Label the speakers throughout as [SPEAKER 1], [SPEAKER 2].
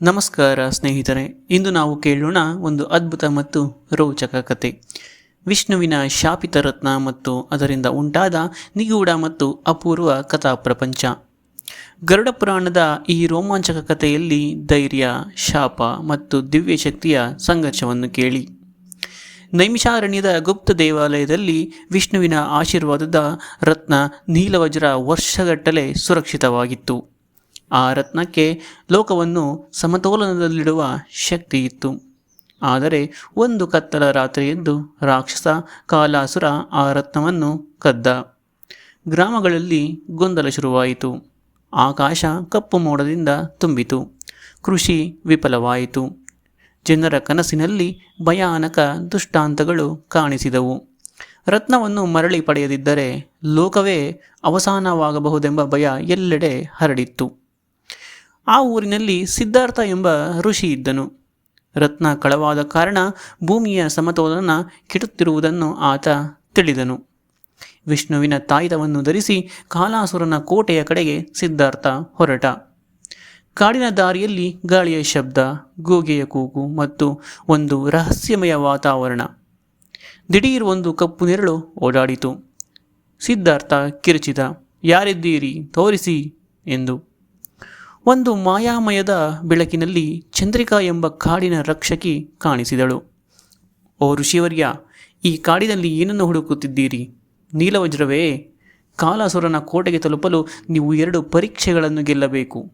[SPEAKER 1] ನಮಸ್ಕಾರ ಸ್ನೇಹಿತರೆ, ಇಂದು ನಾವು ಕೇಳೋಣ ಒಂದು ಅದ್ಭುತ ಮತ್ತು ರೋಚಕ ಕತೆ. ವಿಷ್ಣುವಿನ ಶಾಪಿತ ರತ್ನ ಮತ್ತು ಅದರಿಂದ ಉಂಟಾದ ನಿಗೂಢ ಮತ್ತು ಅಪೂರ್ವ ಕಥಾ ಪ್ರಪಂಚ ಗರುಡ ಪುರಾಣದ ಈ ರೋಮಾಂಚಕ ಕಥೆಯಲ್ಲಿ ಧೈರ್ಯ, ಶಾಪ ಮತ್ತು ದಿವ್ಯ ಶಕ್ತಿಯ ಸಂಘರ್ಷವನ್ನು ಕೇಳಿ. ನೈಮಿಷಾರಣ್ಯದ ಗುಪ್ತ ದೇವಾಲಯದಲ್ಲಿ ವಿಷ್ಣುವಿನ ಆಶೀರ್ವಾದದ ರತ್ನ ನೀಲವಜ್ರ ವರ್ಷಗಟ್ಟಲೆ ಸುರಕ್ಷಿತವಾಗಿತ್ತು. ಆ ರತ್ನಕ್ಕೆ ಲೋಕವನ್ನು ಸಮತೋಲನದಲ್ಲಿಡುವ ಶಕ್ತಿ ಇತ್ತು ಆದರೆ ಒಂದು ಕತ್ತಲ ರಾತ್ರಿಯೆಂದು ರಾಕ್ಷಸ ಕಾಲಾಸುರ ಆ ರತ್ನವನ್ನು ಕದ್ದ. ಗ್ರಾಮಗಳಲ್ಲಿ ಗೊಂದಲ ಶುರುವಾಯಿತು. ಆಕಾಶ ಕಪ್ಪು ಮೋಡದಿಂದ ತುಂಬಿತು. ಕೃಷಿ ವಿಫಲವಾಯಿತು. ಜನರ ಕನಸಿನಲ್ಲಿ ಭಯಾನಕ ದುಷ್ಟಾಂತಗಳು ಕಾಣಿಸಿದವು. ರತ್ನವನ್ನು ಮರಳಿ ಪಡೆಯದಿದ್ದರೆ ಲೋಕವೇ ಅವಸಾನವಾಗಬಹುದೆಂಬ ಭಯ ಎಲ್ಲೆಡೆ ಹರಡಿತ್ತು. ಆ ಊರಿನಲ್ಲಿ ಸಿದ್ಧಾರ್ಥ ಎಂಬ ಋಷಿ ಇದ್ದನು. ರತ್ನ ಕಳವಾದ ಕಾರಣ ಭೂಮಿಯ ಸಮತೋಲನ ಕೆಡುತ್ತಿರುವುದನ್ನು ಆತ ತಿಳಿದನು. ವಿಷ್ಣುವಿನ ತಾಯಿತವನ್ನು ಧರಿಸಿ ಕಾಲಾಸುರನ ಕೋಟೆಯ ಕಡೆಗೆ ಸಿದ್ಧಾರ್ಥ ಹೊರಟ. ಕಾಡಿನ ದಾರಿಯಲ್ಲಿ ಗಾಳಿಯ ಶಬ್ದ, ಗೋಗೆಯ ಕೂಗು ಮತ್ತು ಒಂದು ರಹಸ್ಯಮಯ ವಾತಾವರಣ. ದಿಢೀರ್ ಒಂದು ಕಪ್ಪು ನೆರಳು ಓಡಾಡಿತು. ಸಿದ್ಧಾರ್ಥ ಕಿರುಚಿದ, ಯಾರಿದ್ದೀರಿ? ತೋರಿಸಿ ಎಂದು ಒಂದು ಮಾಯಾಮಯದ ಬೆಳಕಿನಲ್ಲಿ ಚಂದ್ರಿಕಾ ಎಂಬ ಕಾಡಿನ ರಕ್ಷಕಿ ಕಾಣಿಸಿದಳು. ಓ ಋಷಿವರ್ಯ, ಈ ಕಾಡಿನಲ್ಲಿ ಏನನ್ನು ಹುಡುಕುತ್ತಿದ್ದೀರಿ? ನೀಲವಜ್ರವೇ, ಕಾಲಾಸುರನ ಕೋಟೆಗೆ ತಲುಪಲು ನೀವು ಎರಡು ಪರೀಕ್ಷೆಗಳನ್ನು ಗೆಲ್ಲಬೇಕು.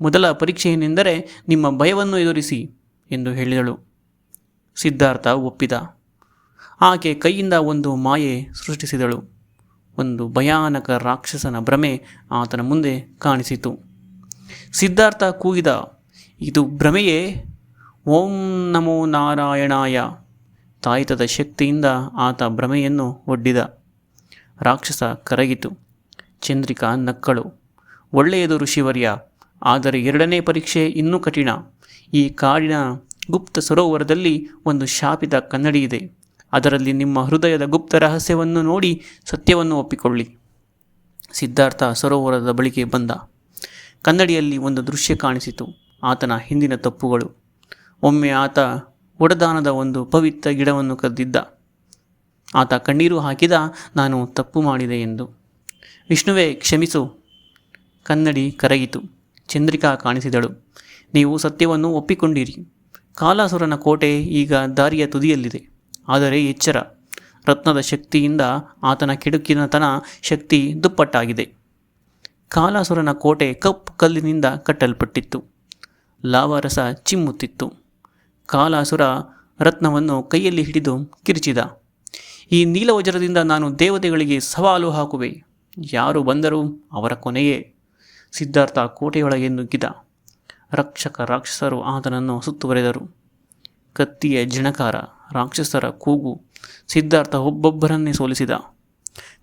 [SPEAKER 1] ಮೊದಲ ಪರೀಕ್ಷೆ ಏನೆಂದರೆ ನಿಮ್ಮ ಭಯವನ್ನು ಎದುರಿಸಿ ಎಂದು ಹೇಳಿದಳು. ಸಿದ್ಧಾರ್ಥ ಒಪ್ಪಿದ. ಆಕೆ ಕೈಯಿಂದ ಒಂದು ಮಾಯೆ ಸೃಷ್ಟಿಸಿದಳು. ಒಂದು ಭಯಾನಕ ರಾಕ್ಷಸನ ಭ್ರಮೆ ಆತನ ಮುಂದೆ ಕಾಣಿಸಿತು. ಸಿದ್ಧಾರ್ಥ ಕೂಗಿದ, ಇದು ಭ್ರಮೆಯೇ? ಓಂ ನಮೋ ನಾರಾಯಣಾಯ. ತಾಯಿತದ ಶಕ್ತಿಯಿಂದ ಆತ ಭ್ರಮೆಯನ್ನು ಒಡ್ಡಿದ. ರಾಕ್ಷಸ ಕರಗಿತು. ಚಂದ್ರಿಕಾ ನಕ್ಕಳು. ಒಳ್ಳೆಯದು ಋಷಿವರ್ಯ, ಆದರೆ ಎರಡನೇ ಪರೀಕ್ಷೆ ಇನ್ನೂ ಕಠಿಣ. ಈ ಕಾಡಿನ ಗುಪ್ತ ಸರೋವರದಲ್ಲಿ ಒಂದು ಶಾಪಿತ ಕನ್ನಡಿ ಇದೆ. ಅದರಲ್ಲಿ ನಿಮ್ಮ ಹೃದಯದ ಗುಪ್ತ ರಹಸ್ಯವನ್ನು ನೋಡಿ ಸತ್ಯವನ್ನು ಒಪ್ಪಿಕೊಳ್ಳಿ. ಸಿದ್ಧಾರ್ಥ ಸರೋವರದ ಬಳಿಗೆ ಬಂದ. ಕನ್ನಡಿಯಲ್ಲಿ ಒಂದು ದೃಶ್ಯ ಕಾಣಿಸಿತು. ಆತನ ಹಿಂದಿನ ತಪ್ಪುಗಳು. ಒಮ್ಮೆ ಆತ ಒಡದಾನದ ಒಂದು ಪವಿತ್ರ ಗಿಡವನ್ನು ಕದ್ದಿದ್ದ. ಆತ ಕಣ್ಣೀರು ಹಾಕಿದ, ನಾನು ತಪ್ಪು ಮಾಡಿದೆ ಎಂದು. ವಿಷ್ಣುವೇ, ಕ್ಷಮಿಸು. ಕನ್ನಡಿ ಕರಗಿತು. ಚಂದ್ರಿಕಾ ಕಾಣಿಸಿದಳು. ನೀವು ಸತ್ಯವನ್ನು ಒಪ್ಪಿಕೊಂಡಿರಿ. ಕಾಲಾಸುರನ ಕೋಟೆ ಈಗ ದಾರಿಯ ತುದಿಯಲ್ಲಿದೆ. ಆದರೆ ಎಚ್ಚರ. ರತ್ನದ ಶಕ್ತಿಯಿಂದ ಆತನ ಕೆಡುಕಿನತನ ಶಕ್ತಿ ದುಪ್ಪಟ್ಟಾಗಿದೆ. ಕಾಲಾಸುರನ ಕೋಟೆ ಕಪ್ಪು ಕಲ್ಲಿನಿಂದ ಕಟ್ಟಲ್ಪಟ್ಟಿತ್ತು. ಲಾವಾರಸ ಚಿಮ್ಮುತ್ತಿತ್ತು. ಕಾಲಾಸುರ ರತ್ನವನ್ನು ಕೈಯಲ್ಲಿ ಹಿಡಿದು ಕಿರಿಚಿದ. ಈ ನೀಲವಜ್ರದಿಂದ ನಾನು ದೇವತೆಗಳಿಗೆ ಸವಾಲು ಹಾಕುವೆ. ಯಾರು ಬಂದರೂ ಅವರ ಕೊನೆಯೇ. ಸಿದ್ಧಾರ್ಥ ಕೋಟೆಯೊಳಗೆ ನುಗ್ಗಿದ. ರಕ್ಷಕ ರಾಕ್ಷಸರು ಆತನನ್ನು ಸುತ್ತುವರೆದರು. ಕತ್ತಿಯ ಜಿಣಕಾರ ರಾಕ್ಷಸರ ಕೂಗು ಸಿದ್ಧಾರ್ಥ ಒಬ್ಬೊಬ್ಬರನ್ನೇ ಸೋಲಿಸಿದ.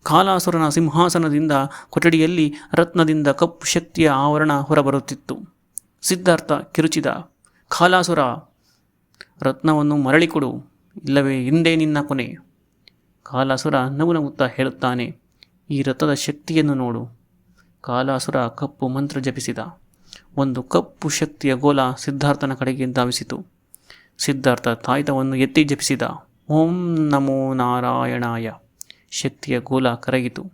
[SPEAKER 1] ಕಾಲಾಸುರನ ಸಿಂಹಾಸನದಿಂದ ಕೊಠಡಿಯಲ್ಲಿ ರತ್ನದಿಂದ ಕಪ್ಪು ಶಕ್ತಿಯ ಆವರಣ ಹೊರಬರುತ್ತಿತ್ತು. ಸಿದ್ಧಾರ್ಥ ಕಿರುಚಿದ ಕಾಲಾಸುರ ರತ್ನವನ್ನು ಮರಳಿಕೊಡು ಇಲ್ಲವೇ ಹಿಂದೆ ನಿನ್ನ ಕೊನೆ ಕಾಲಾಸುರ ನಗು ನಗುತ್ತಾ ಹೇಳುತ್ತಾನೆ, ಈ ರಥದ ಶಕ್ತಿಯನ್ನು ನೋಡು ಕಾಲಾಸುರ ಕಪ್ಪು ಮಂತ್ರ ಜಪಿಸಿದ. ಒಂದು ಕಪ್ಪು ಶಕ್ತಿಯ ಗೋಲ ಸಿದ್ಧಾರ್ಥನ ಕಡೆಗೆ ಧಾವಿಸಿತು. ಸಿದ್ಧಾರ್ಥ ತಾಯಿತವನ್ನು ಎತ್ತಿ ಜಪಿಸಿದ. ಓಂ ನಮೋ ನಾರಾಯಣಾಯ. ಶಕ್ತಿಯ ಗೋಲ ಕರಗಿತು.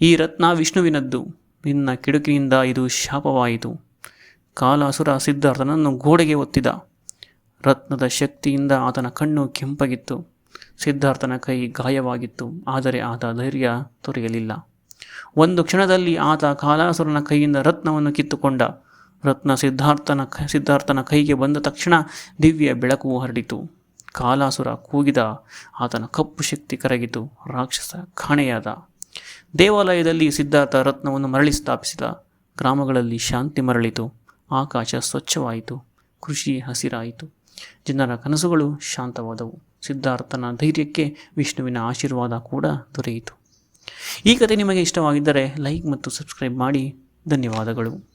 [SPEAKER 1] ಈ ರತ್ನ ವಿಷ್ಣುವಿನದ್ದು. ನಿನ್ನ ಕಿಡುಕಿನಿಂದ ಇದು ಶಾಪವಾಯಿತು. ಕಾಲಾಸುರ ಸಿದ್ಧಾರ್ಥನನ್ನು ಗೋಡೆಗೆ ಒತ್ತಿದ. ರತ್ನದ ಶಕ್ತಿಯಿಂದ ಆತನ ಕಣ್ಣು ಕೆಂಪಗಿತ್ತು. ಸಿದ್ಧಾರ್ಥನ ಕೈ ಗಾಯವಾಗಿತ್ತು. ಆದರೆ ಆತ ಧೈರ್ಯ ತೊರೆಯಲಿಲ್ಲ. ಒಂದು ಕ್ಷಣದಲ್ಲಿ ಆತ ಕಾಲಾಸುರನ ಕೈಯಿಂದ ರತ್ನವನ್ನು ಕಿತ್ತುಕೊಂಡ. ರತ್ನ ಸಿದ್ಧಾರ್ಥನ ಸಿದ್ಧಾರ್ಥನ ಕೈಗೆ ಬಂದ ತಕ್ಷಣ ದಿವ್ಯ ಬೆಳಕು ಹರಡಿತು. ಕಾಲಾಸುರ ಕೂಗಿದ ಆತನ ಕಪ್ಪು ಶಕ್ತಿ ಕರಗಿತು, ರಾಕ್ಷಸ ಕಾಣೆಯಾದ. ದೇವಾಲಯದಲ್ಲಿ ಸಿದ್ಧಾರ್ಥ ರತ್ನವನ್ನು ಮರಳಿ ಸ್ಥಾಪಿಸಿದ. ಗ್ರಾಮಗಳಲ್ಲಿ ಶಾಂತಿ ಮರಳಿತು, ಆಕಾಶ ಸ್ವಚ್ಛವಾಯಿತು, ಕೃಷಿ ಹಸಿರಾಯಿತು, ಜನರ ಕನಸುಗಳು ಶಾಂತವಾದವು, ಸಿದ್ಧಾರ್ಥನ ಧೈರ್ಯಕ್ಕೆ ವಿಷ್ಣುವಿನ ಆಶೀರ್ವಾದ ಕೂಡ ದೊರೆಯಿತು. ಈ ಕತೆ ನಿಮಗೆ ಇಷ್ಟವಾಗಿದ್ದರೆ ಲೈಕ್ ಮತ್ತು ಸಬ್ಸ್ಕ್ರೈಬ್ ಮಾಡಿ, ಧನ್ಯವಾದಗಳು.